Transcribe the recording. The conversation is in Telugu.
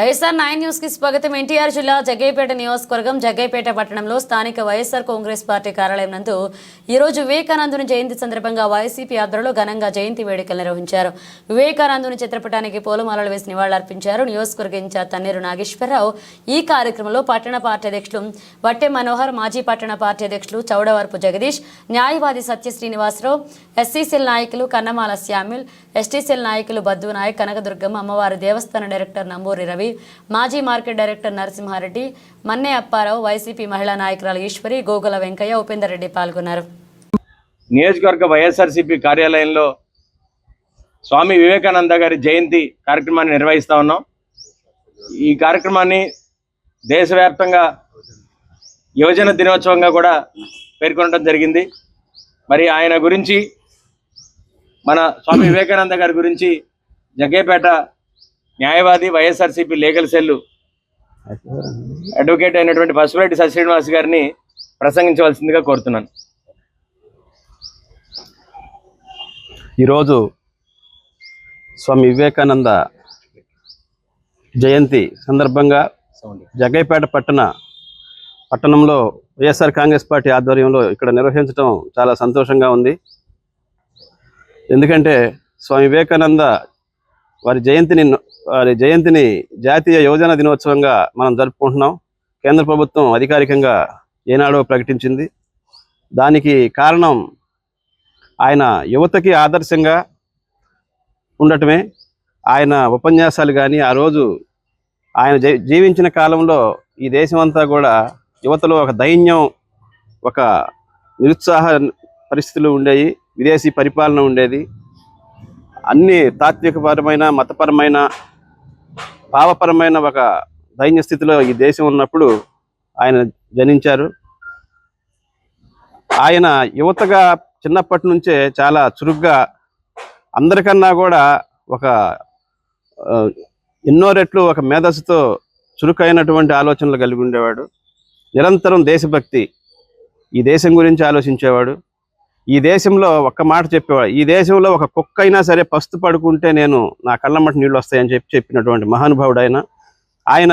ఐఎస్ఆర్ నైన్ న్యూస్కి స్వాగతం. ఎన్టీఆర్ జిల్లా జగ్గైపేట నియోజకవర్గం జగ్గైపేట పట్టణంలో స్థానిక వైఎస్ఆర్ కాంగ్రెస్ పార్టీ కార్యాలయం నందు ఈ రోజు వివేకానందుని జయంతి సందర్భంగా వైసీపీ ఆధ్వర్యంలో ఘనంగా జయంతి వేడుకలు నిర్వహించారు. వివేకానందుని చిత్రపటానికి పూలమాలలు వేసి నివాళులర్పించారు నియోజకవర్గ ఇన్ఛార్జ్ తన్నీరు నాగేశ్వరరావు. ఈ కార్యక్రమంలో పట్టణ పార్టీ అధ్యక్షులు వట్టె మనోహర్ మాజీ పట్టణ పార్టీ అధ్యక్షులు చౌడవరపు జగదీష్ న్యాయవాది సత్య శ్రీనివాసరావు ఎస్సీసీఎల్ నాయకులు కన్నమాల శ్యామిల్ ఎస్టీసీఎల్ నాయకులు బద్దు నాయక్ కనకదుర్గమ్మ అమ్మవారి దేవస్థాన డైరెక్టర్ నంబూరి రవి మాజీ market director Narasimha Reddy Manne Apparao YCP మహిళా నాయకురాలు ఈశ్వరి గోగుల వెంకయ్య ఉపేందర్ రెడ్డి పాల్గొన్నారు. నియోజకవర్గ వైఎస్ఆర్సీపీ కార్యాలయంలో స్వామి వివేకానంద గారి జయంతి కార్యక్రమాన్ని నిర్వహిస్తా ఉన్నాం. ఈ కార్యక్రమాన్ని దేశవ్యాప్తంగా యువజన దినోత్సవంగా కూడా పేర్కొనడం జరిగింది. మరి ఆయన గురించి మన స్వామి వివేకానంద గారి గురించి జగ్గేపేట న్యాయవాది వైఎస్ఆర్సీపీ లీగల్ సెల్ అడ్వకేట్ అయినటువంటి పసుపురెడ్డి సశ్రీనివాస్ గారిని ప్రసంగించవలసిందిగా కోరుతున్నాను. ఈరోజు స్వామి వివేకానంద జయంతి సందర్భంగా జగ్గైపేట పట్టణ పట్టణంలో వైఎస్ఆర్ కాంగ్రెస్ పార్టీ ఆధ్వర్యంలో ఇక్కడ నిర్వహించడం చాలా సంతోషంగా ఉంది. ఎందుకంటే స్వామి వివేకానంద వారి జయంతిని వారి జయంతిని జాతీయ యువజన దినోత్సవంగా మనం జరుపుకుంటున్నాం. కేంద్ర ప్రభుత్వం అధికారికంగా ఏనాడో ప్రకటించింది. దానికి కారణం ఆయన యువతకి ఆదర్శంగా ఉండటమే. ఆయన ఉపన్యాసాలు కానీ ఆ రోజు ఆయన జీవించిన కాలంలో ఈ దేశం అంతా కూడా యువతలో ఒక దైన్యం ఒక నిరుత్సాహ పరిస్థితులు ఉండేవి విదేశీ పరిపాలన ఉండేది. అన్ని తాత్వికపరమైన మతపరమైన భావపరమైన ఒక దైన్య స్థితిలో ఈ దేశం ఉన్నప్పుడు ఆయన జనించారు. ఆయన యువతగా చిన్నప్పటి నుంచే చాలా చురుగ్గా అందరికన్నా కూడా ఒక ఎన్నో రెట్లు ఒక మేధస్సుతో చురుకైనటువంటి ఆలోచనలు కలిగి ఉండేవాడు. నిరంతరం దేశభక్తి ఈ దేశం గురించి ఆలోచించేవాడు. ఈ దేశంలో ఒక్క మాట చెప్పేవాడు ఈ దేశంలో ఒక కుక్క అయినా సరే పస్తు పడుకుంటే నేను నా కళ్ళమ్మటి నీళ్ళు వస్తాయని చెప్పి చెప్పినటువంటి మహానుభావుడు ఆయన. ఆయన